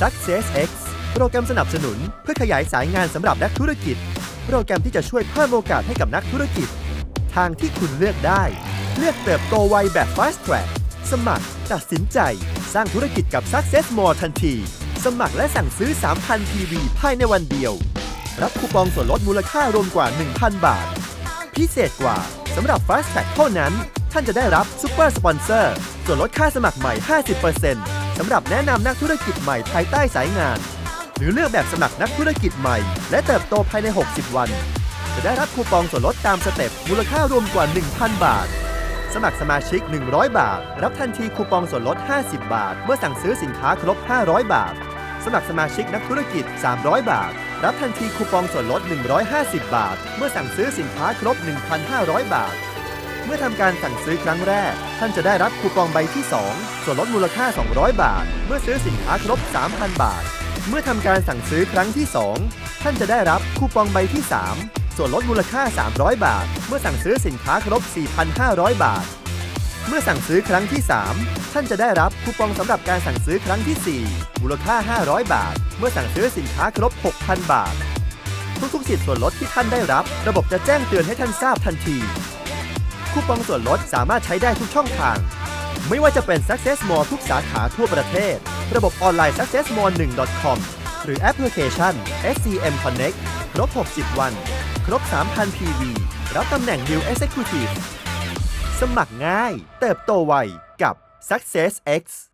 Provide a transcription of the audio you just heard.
Success X โปรแกรมสนับสนุนเพื่อขยายสายงานสำหรับนักธุรกิจ โปรแกรมที่จะช่วยเพิ่มโอกาสให้กับนักธุรกิจ ทางที่คุณเลือกได้ เลือกเติบโตไวแบบ Fast Track สมัคร ตัดสินใจ สร้างธุรกิจกับ Success More ทันที สมัครและสั่งซื้อ 3,000 PV ภายในวันเดียว รับคูปองส่วนลดมูลค่ารวมกว่า 1,000 บาท พิเศษกว่าสำหรับ Fast Track เท่านั้น ท่านจะได้รับ Super Sponsor ส่วนลดค่าสมัครใหม่ 50% สำหรับแนะนำนักธุรกิจใหม่ภายใต้สายงาน หรือเลือกแบบสมัครนักธุรกิจใหม่ และเติบโตภายใน 60 วัน จะได้รับคูปองส่วนลดตามสเต็ปมูลค่ารวมกว่า 1,000 บาท สมัครสมาชิก 100 บาท รับทันทีคูปองส่วนลด 50 บาท เมื่อสั่งซื้อสินค้าครบ 500 บาท สมัครสมาชิกนักธุรกิจ 300 บาท รับทันทีคูปองส่วนลด 150 บาท เมื่อสั่งซื้อสินค้าครบ 1,500 บาท เมื่อทำการสั่งซื้อครั้งแรก ท่านจะได้รับคูปองใบที่ 2 ส่วนลดมูลค่า 200 บาท เมื่อซื้อสินค้าครบ 3,000 บาท เมื่อทำการสั่งซื้อครั้งที่ 2 ท่านจะได้รับคูปองใบที่ 3 ส่วนลดมูลค่า 300 บาท เมื่อสั่งซื้อสินค้าครบ 4,500 บาท เมื่อสั่งซื้อครั้งที่ 3 ท่านจะได้รับคูปองสำหรับการสั่งซื้อครั้งที่ 4 มูลค่า 500 บาท เมื่อสั่งซื้อสินค้าครบ 6,000 บาท ทุกๆสิทธิ์ส่วนลดที่ท่านได้รับ ระบบจะแจ้งเตือนให้ท่านทราบทันที คูปองส่วนลดสามารถใช้ได้ทุกช่องทาง ไม่ว่าจะเป็น Success More ทุกสาขาทั่วประเทศ ระบบออนไลน์ successmore1.com หรือแอปพลิเคชัน SCM Connect ครบ 60 วัน ครบ 3,000 PV รับตำแหน่ง New Executive สมัครง่าย เติบโตไวกับ Success X